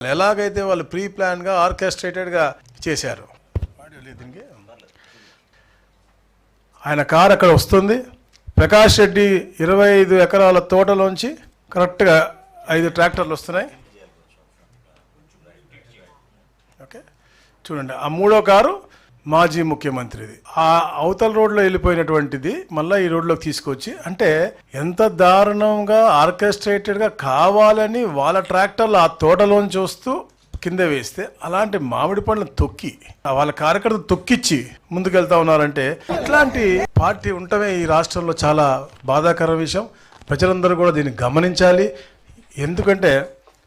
ఎలాగైతే వాళ్ళు ప్రీ ప్లాన్గా ఆర్కెస్ట్రేటెడ్గా చేశారు? దీనికి ఆయన కారు అక్కడ వస్తుంది. ప్రకాష్ రెడ్డి ఇరవై ఐదు ఎకరాల తోటలోంచి కరెక్ట్గా ఐదు ట్రాక్టర్లు వస్తున్నాయి. ఓకే. చూడండి ఆ మూడో కారు మాజీ ముఖ్యమంత్రిది. ఆ అవతల రోడ్లో వెళ్ళిపోయినటువంటిది మళ్ళీ ఈ రోడ్లోకి తీసుకొచ్చి అంటే ఎంత దారుణంగా ఆర్కెస్ట్రేటెడ్గా కావాలని వాళ్ళ ట్రాక్టర్లు ఆ తోటలోంచి వస్తూ కింద వేస్తే అలాంటి మామిడి పండ్లను తొక్కి ఆ వాళ్ళ కార్యకర్తలు తొక్కిచ్చి ముందుకెళ్తా ఉన్నారంటే ఇట్లాంటి పార్టీ ఉండటమే ఈ రాష్ట్రంలో చాలా బాధాకర విషయం. ప్రజలందరూ కూడా దీన్ని గమనించాలి. ఎందుకంటే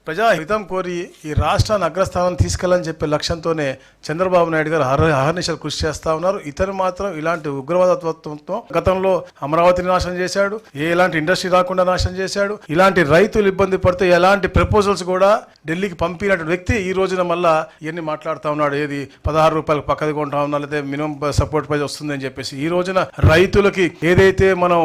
ప్రజాహితం కోరి ఈ రాష్ట్రాన్ని అగ్రస్థానం తీసుకెళ్ళని చెప్పే లక్ష్యంతోనే చంద్రబాబు నాయుడు గారు అహర్నిశలు కృషి చేస్తా ఉన్నారు. ఇతను మాత్రం ఇలాంటి ఉగ్రవాదత్వంతో గతంలో అమరావతిని నాశనం చేశాడు ఏ ఎలాంటి ఇండస్ట్రీ రాకుండా నాశనం చేశాడు ఇలాంటి రైతులు ఇబ్బంది పడితే ఎలాంటి ప్రపోజల్స్ కూడా ఢిల్లీకి పంపినటువంటి వ్యక్తి ఈ రోజున మళ్ళా ఇవన్నీ మాట్లాడుతూ ఉన్నాడు. ఏది పదహారు రూపాయలకు పక్కది కొంటా ఉన్నా లేదా మినిమం సపోర్ట్ ప్రైజ్ వస్తుంది అని చెప్పేసి ఈ రోజున రైతులకి ఏదైతే మనం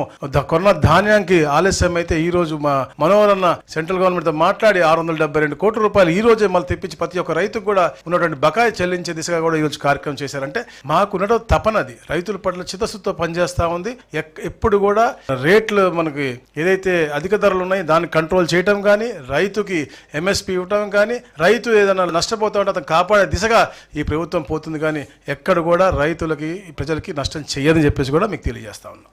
కొన్న ధాన్యానికి ఆలస్యం అయితే ఈ రోజు మా మనోహరన్న సెంట్రల్ గవర్నమెంట్తో మాట్లాడి ఆరు వందల డెబ్బై రెండు కోట్ల రూపాయలు ఈ రోజే మళ్ళీ తెప్పించి ప్రతి ఒక్క రైతుకు కూడా ఉన్నటువంటి బకాయి చెల్లించే దిశగా కూడా ఈ రోజు కార్యక్రమం చేశారంటే మాకు ఉన్నటువంటి తపనది. రైతుల పట్ల చిత్తశుద్ధితో పనిచేస్తా ఉంది. ఎక్- ఎప్పుడు కూడా రేట్లు మనకి ఏదైతే అధిక ధరలు ఉన్నాయో దాన్ని కంట్రోల్ చేయటం కానీ రైతుకి ఎంఎస్పి ఇవ్వటం కానీ రైతు ఏదైనా నష్టపోతా ఉంటే అతను కాపాడే దిశగా ఈ ప్రభుత్వం పోతుంది కానీ ఎక్కడ కూడా రైతులకి ప్రజలకి నష్టం చేయదని చెప్పేసి కూడా మీకు తెలియజేస్తా ఉన్నాం.